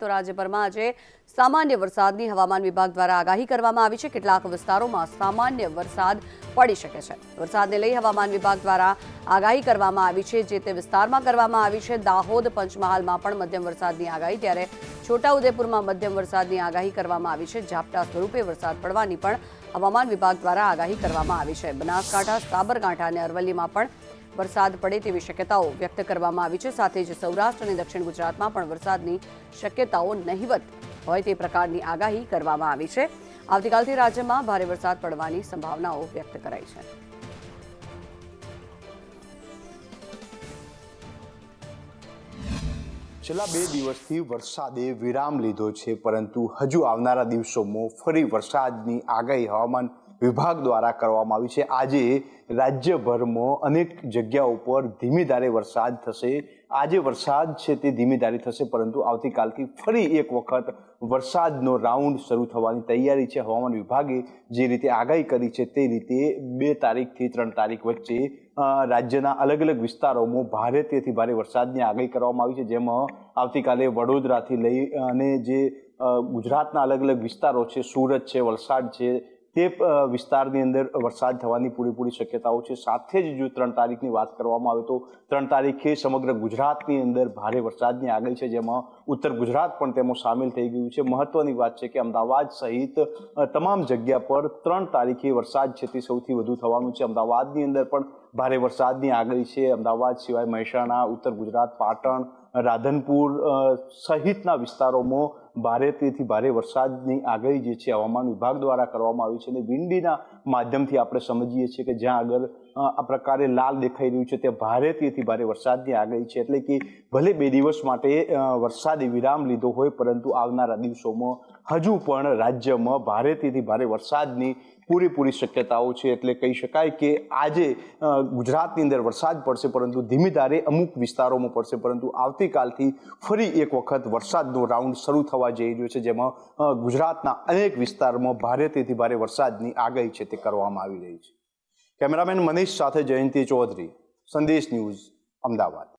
તો રાજ્યભરમાં આજે સામાન્ય વરસાદની હવામાન વિભાગ દ્વારા આગાહી કરવામાં આવી છે. કેટલાક વિસ્તારોમાં સામાન્ય વરસાદ પડી શકે છે. વરસાદને લઈ હવામાન વિભાગ દ્વારા આગાહી કરવામાં આવી છે, જે તે વિસ્તારમાં કરવામાં આવી છે. દાહોદ, પંચમહાલમાં પણ મધ્યમ વરસાદની આગાહી, ત્યારે છોટાઉદેપુરમાં મધ્યમ વરસાદની આગાહી કરવામાં આવી છે. ઝાપટા સ્વરૂપે વરસાદ પડવાની પણ હવામાન વિભાગ દ્વારા આગાહી કરવામાં આવી છે. બનાસકાંઠા, સાબરકાંઠા અને અરવલ્લીમાં પણ વરસાદ પડે તેવી શક્યતાઓ વ્યક્ત કરવામાં આવી છે. સાથે જ સૌરાષ્ટ્ર અને દક્ષિણ ગુજરાતમાં પણ વરસાદની શક્યતાઓ નહીવત હોય તે પ્રકારની આગાહી કરવામાં આવી છે. આવતીકાલથી રાજ્યમાં ભારે વરસાદ પડવાની સંભાવનાઓ વ્યક્ત કરાઈ છે. છેલ્લા બે દિવસથી વરસાદે વિરામ લીધો છે, પરંતુ હજુ આવનારા દિવસોમાં ફરી વરસાદની આગાહી હવામાન વિભાગ દ્વારા કરવામાં આવી છે. આજે રાજ્યભરમાં અનેક જગ્યાઓ પર ધીમી ધારે વરસાદ થશે. આજે વરસાદ છે તે ધીમી ધારે થશે, પરંતુ આવતીકાલથી ફરી એક વખત વરસાદનો રાઉન્ડ શરૂ થવાની તૈયારી છે. હવામાન વિભાગે જે રીતે આગાહી કરી છે તે રીતે બે તારીખથી ત્રણ તારીખ વચ્ચે રાજ્યના અલગ અલગ વિસ્તારોમાં ભારે તેથી ભારે વરસાદની આગાહી કરવામાં આવી છે. જેમાં આવતીકાલે વડોદરાથી લઈ અને જે ગુજરાતના અલગ અલગ વિસ્તારો છે, સુરત છે, વલસાડ છે તે વિસ્તારની અંદર વરસાદ થવાની પૂરેપૂરી શક્યતાઓ છે. સાથે જ જો ત્રણ તારીખની વાત કરવામાં આવે તો ત્રણ તારીખે સમગ્ર ગુજરાતની અંદર ભારે વરસાદની આગાહી છે, જેમાં ઉત્તર ગુજરાત પણ તેમાં સામેલ થઈ ગયું છે. મહત્વની વાત છે કે અમદાવાદ સહિત તમામ જગ્યા પર ત્રણ તારીખે વરસાદ છે તે સૌથી વધુ થવાનું છે. અમદાવાદની અંદર પણ ભારે વરસાદની આગાહી છે. અમદાવાદ સિવાય મહેસાણા, ઉત્તર ગુજરાત, પાટણ, રાધનપુર સહિતના વિસ્તારોમાં ભારેથી ભારે વરસાદની આગાહી જે છે હવામાન વિભાગ દ્વારા કરવામાં આવી છે અને વિંડીના માધ્યમથી આપણે સમજીએ છીએ કે જ્યાં આગળ આ પ્રકારે લાલ દેખાઈ રહ્યું છે, ત્યાં ભારેથી ભારે વરસાદની આગાહી છે. એટલે કે ભલે બે દિવસ માટે વરસાદે વિરામ લીધો હોય, પરંતુ આવનારા દિવસોમાં હજુ પણ રાજ્યમાં ભારેથી ભારે વરસાદની પૂરેપૂરી શક્યતાઓ છે એટલે કહી શકાય કે આજે ગુજરાતની અંદર વરસાદ પડશે પરંતુ ધીમી ધારે અમુક વિસ્તારોમાં પડશે. પરંતુ આવતીકાલથી ફરી એક વખત વરસાદનો રાઉન્ડ શરૂ થવા જઈ રહ્યો છે, જેમાં ગુજરાતના અનેક વિસ્તારમાં ભારેથી ભારે વરસાદની આગાહી છે તે કરવામાં આવી રહી છે. કેમેરામેન મનીષ સાથે જયંતિ ચૌધરી, સંદેશ ન્યૂઝ, અમદાવાદ.